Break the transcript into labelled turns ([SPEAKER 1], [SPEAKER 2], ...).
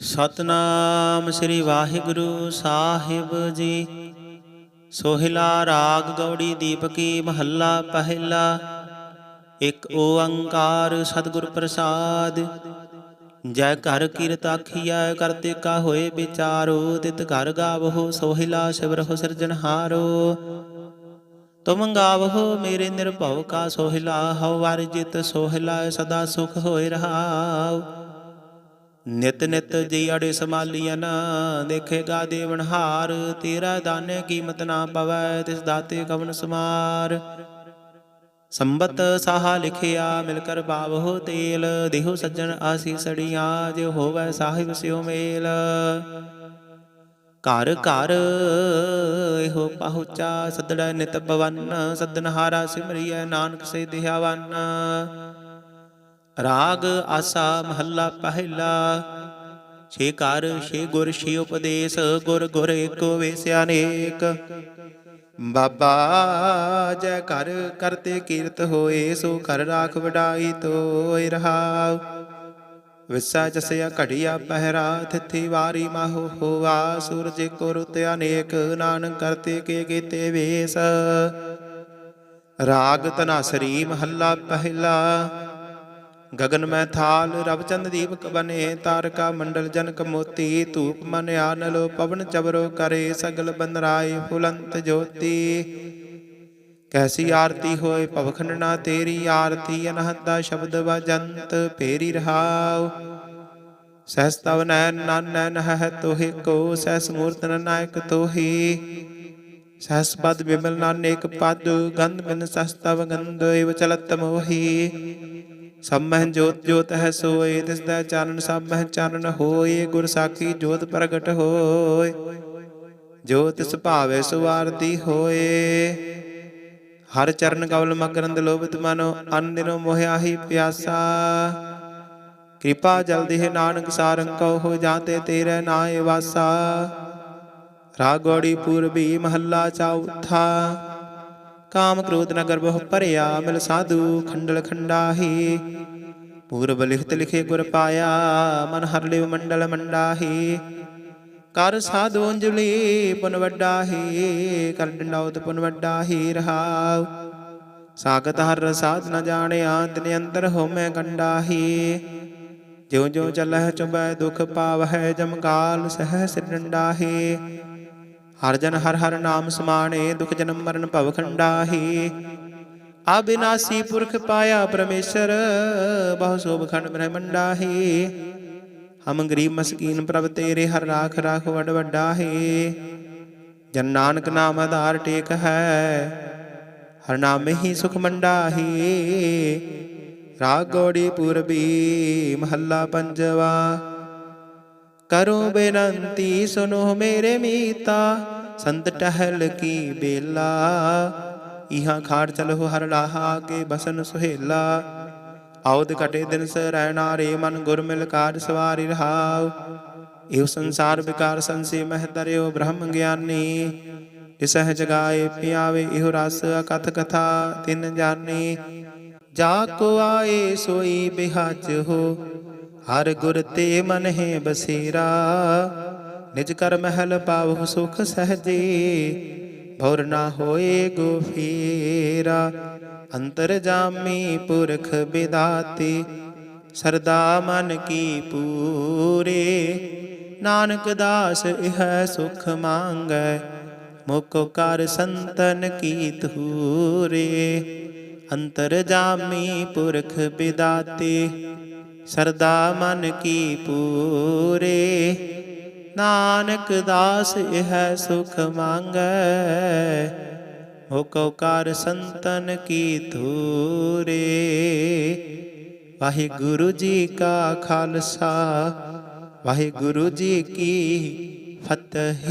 [SPEAKER 1] ਸਤਨਾਮ ਸ੍ਰੀ ਵਾਹਿਗੁਰੂ ਸਾਹਿਬ ਜੀ। ਸੋਹਿਲਾ ਰਾਗ ਗੌੜੀ ਦੀਪਕੀ ਮਹੱਲਾ ਪਹਿਲਾ। ਇੱਕ ਓੰਕਾਰ ਸਤਿਗੁਰ ਪ੍ਰਸਾਦ। ਜੈ ਘਰ ਕੀਰਤ ਆਖੀਐ ਕਰਤੇ ਕਾ ਹੋਏ ਵਿਚਾਰੋ। ਤਿਤ ਘਰ ਗਾਵਹੋ, ਸੋਹਿਲਾ ਸਿਵਰਹੁ ਸਿਰਜਨਹਾਰੋ ਤੁਮ ਗਾਵਹੋ, ਮੇਰੇ ਨਿਰਭਉ ਕਾ ਸੋਹਿਲਾ, ਹਉ ਵਰਜਿਤ ਸੋਹਿਲਾ, ਸਦਾ ਸੁਖ ਹੋਇ ਰਹਾਉ। ਨਿਤ ਨਿਤ ਜੀ ਅੜੇ ਸਮਾਲੀਆਂ ਦੇਖੇਗਾ ਦੇਵਨਹਾਰ ਤੇਰਾ ਦਾਨੇ ਕੀਮਤ ਨਾ ਪਵੈ, ਤਿਸ ਦਾਤੇ ਕਵਨ ਸਮਾਰ। ਸੰਬਤ ਸਾਹਾ ਲਿਖਿਆ ਮਿਲ ਕਰ ਬਾਵਹੁ ਤੇਲ, ਦੇਹੁ ਸੱਜਣ ਆਸੀ ਸੜੀਆਂ, ਜੇ ਹੋਵੈ ਸਾਹਿਬ ਸਿਉ ਮੇਲ। ਘਰ ਘਰ ਇਹੋ ਪਹੁੰਚਾ ਸਦੜਾ ਨਿਤ ਬਵਨ ਸਦਨਹਾਰਾ ਸਿਮਰਿਐ, ਨਾਨਕ ਸੇ ਦਿਹਾਵਨ ਰਾਗ ਆਸਾ ਮਹੱਲਾ ਪਹਿਲਾ। ਛੇ ਘਰ, ਛੇ ਗੁਰ, ਛੇ ਉਪਦੇਸ਼, ਗੁਰ ਗੁਰ ਏਕੋ ਵੇਸਿਆ ਅਨੇਕ ਬਾਬਾ ਜੈ ਘਰ ਕਰਤੇ ਕੀਰਤ ਹੋਏ, ਸੋ ਘਰ ਰਾਖ ਵਡਾਈ ਤੋਇ ਰਹਾਉ। ਵਿਸਾ ਜਸਿਆ ਘੜੀਆ ਪਹਿਰਾ, ਥਿਥੀ ਵਾਰੀ ਮਾਹੋ ਹੋਵਾ ਸੂਰਜ ਕੋ ਰੁਤ ਅਨੇਕ, ਨਾਨਕ ਕਰਤੇ ਕੇ ਕੀਤੇ ਵੇਸ। ਰਾਗ ਤਨਾਸਰੀ ਮਹੱਲਾ ਪਹਿਲਾ। ਗगन ਮੈਂ ਥਾਲ, ਰਵ ਦੀਪਕ ਬਨੇ, ਤਾਰਕਾ ਮੰਡਲ ਜਨਕ ਮੋਤੀ, ਧੂਪ ਮਨ ਆਨਲੋ, ਪਵਨ ਚਵਰੋ ਕਰੇ ਸਗਲ ਬੰਦਰਾਏ ਫੁਲੰਤ ਜੋਤੀ। ਕੈਸੀ ਆਰਤੀ ਹੋਏ ਭਵਖੰਡਨਾ ਤੇਰੀ, ਆਰਤੀ ਅਨਹਤਾ ਸ਼ਬਦ ਵਜੰਤ ਪੇਰੀ ਰਹਾਉ। ਸਹਿਸ ਤਵ ਨੈਨ ਨਾਨੈ ਨਹਿ ਤੋਹਿ ਕੋ, ਸਹਸ ਮੂਰਤ ਨਾਇਕ ਤੋਹੀ। ਸਹਸ ਪਦ ਬਿਮਲ ਨਾਨੇਕ ਪਦ, ਗੰਧ ਬਿਨ ਸਹਸ ਤਵ ਗੰਧ ਇਵ ਚਲਤ ਮੋਹੀ। ਸਭ ਮਹਿ ਜੋਤ ਜੋਤ ਹੈ ਸੋਏ, ਤਿਸ ਦਾ ਚਾਨਣ ਸਭ ਮਹਿ ਚਾਨਣ ਹੋਏ, ਗੁਰ ਸਾਖੀ ਜੋਤ ਪ੍ਰਗਟ ਹੋਏ। ਜੋ ਤਿਸ ਭਾਵੇ ਸੁਵਾਰਤੀ ਹੋਏ। ਹਰ ਚਰਨ ਕਵਲ ਮਕਰੰਦ ਲੋਭਿਤ ਮਨੋ ਅਨਿਰੋ ਮੋਹਿਆ ਹੀ ਪਿਆਸਾ। ਕਿਰਪਾ ਜਲਦੀ ਹੈ ਨਾਨਕ ਸਾਰੰਗ, ਕਉ ਹੋ ਜਾਤੇ ਤੇਰੇ ਨਾਏ ਵਾਸਾ। ਰਾਗੋੜੀ ਪੂਰਬੀ ਮਹੱਲਾ ਚੌਥਾ। ਕਾਮ ਕ੍ਰੋਧ ਨਗਰ ਬਹੁ ਭਰਿਆ, ਮਿਲ ਸਾਧੂ ਖੰਡਲ ਖੰਡਾਹੀ। ਪੂਰਬ ਲਿਖਤ ਲਿਖੇ ਗੁਰ ਪਾਇਆ, ਮਨ ਹਰ ਲਿਵ ਮੰਡਲ ਮੰਡਾਹੀ। ਕਰ ਸਾਧੂ ਅੰਜਲੀ ਪੁਨ ਵੱਡਾਹੀ, ਕਰ ਡੰਡਾਉਤ ਪੁਨ ਵੱਡਾਹੀ ਰਹਾਉ। ਸਾਗਤ ਹਰ ਸਾਧ ਨ ਜਾਣਿਆ ਤਿਨ ਅੰਦਰ ਹੋਮੈ ਗੰਡਾਹੀ। ਜਿਉ ਜਿਉ ਚੱਲਹਿ ਚੁਬੈ ਦੁਖ ਪਾਵਹਿ ਜਮਕਾਲ ਸਹਿ ਸਿਰ ਡੰਡਾਹੀ। ਹਰ ਜਨ ਹਰ ਹਰ ਨਾਮ ਸਮਾਣੇ, ਦੁਖ ਜਨਮ ਮਰਨ ਭਵ ਖੰਡਾਹੀ। ਅਬਿਨਾਸੀ ਪੁਰਖ ਪਾਇਆ ਪਰਮੇਸ਼ਰ, ਬਹੁ ਸੋਭ ਖੰਡ ਬ੍ਰਹਮੰਡਾਹੀ ਹਮ ਗਰੀਬ ਮਸਕੀਨ ਪ੍ਰਭ ਤੇਰੇ, ਹਰ ਰਾਖ ਰਾਖ ਵਡ ਵੱਡਾਹੀ। ਜਨ ਨਾਨਕ ਨਾਮ ਆਧਾਰ ਟੇਕ ਹੈ, ਹਰ ਨਾਮ ਹੀ ਸੁਖ ਮੰਡਾਹੀ। ਰਾਗ ਗੋੜੀ ਪੂਰਬੀ, ਮਹੱਲਾ ਪੰਜਵਾ। ਕਰੋ ਬੇਨੰਤੀ ਸੁਨੋ ਮੇਰੇ ਮੀਤਾ। ਸੰਤ ਟਹਿਲ ਕੀ ਬੇਲਾ। ਇਹਾਂ ਖਾੜ ਚਲੋ ਹਰ ਲਾਹਾ ਕੇ ਬਸਨ ਸੁਹੇਲਾ। ਆਉਦ ਕਟੇ ਦਿਨ ਸਰੈਣਾ ਰੇ ਮਨ ਗੁਰ ਮਿਲ ਕਾਰ ਸਵਾਰੀ ਰਹਾਉ। ਇਹ ਸੰਸਾਰ ਵਿਕਾਰ ਸੰਸੇ ਮਹਿ ਤਰਿਓ ਬ੍ਰਹਮ ਗਿਆਨੀ। ਇਸਹਿ ਜਗਾਏ ਪਿਆਵੇ ਇਹੋ ਰਸ ਅਕਥ ਕਥਾ ਤਿਨ ਜਾਣੀ ਜਾ ਕੋ ਆਏ ਸੋਈ ਬਿਹਾਚ ਹੋ ਹਰ ਗੁਰ ਤੇ ਮਨ ਹੈ ਬਸੇਰਾ, ਨਿਜ ਕਰ ਮਹਿਲ ਪਾਵਹੁ ਸੁਖ ਸਹਜੇ, ਭੌਰ ਨਾ ਹੋਏ ਗੋ ਫੇਰਾ। ਅੰਤਰ ਜਾਮੀ ਪੁਰਖ ਬਿਦਾਤੇ, ਸਰਦਾ ਮਨ ਕੀ ਪੂਰੇ। ਨਾਨਕ ਦਾਸ ਇਹ ਸੁਖ ਮੰਗੈ ਮੁਕੋ ਕਰ ਸੰਤਨ ਕੀ ਧੂਰੇ। ਅੰਤਰ ਜਾਮੀ ਪੁਰਖ ਬਿਦਾਤੀ ਸਰਦਾ ਮਨ ਕੀ ਪੂਰੇ, ਨਾਨਕ ਦਾਸ ਇਹ ਸੁਖ ਮੰਗੈ। ਹੁਕੋ ਕਰ ਸੰਤਨ ਕੀ ਧੂਰੇ, ਵਾਹਿਗੁਰੂ ਜੀ ਕਾ ਖਾਲਸਾ, ਵਾਹਿਗੁਰੂ ਜੀ ਕੀ ਫਤਿਹ।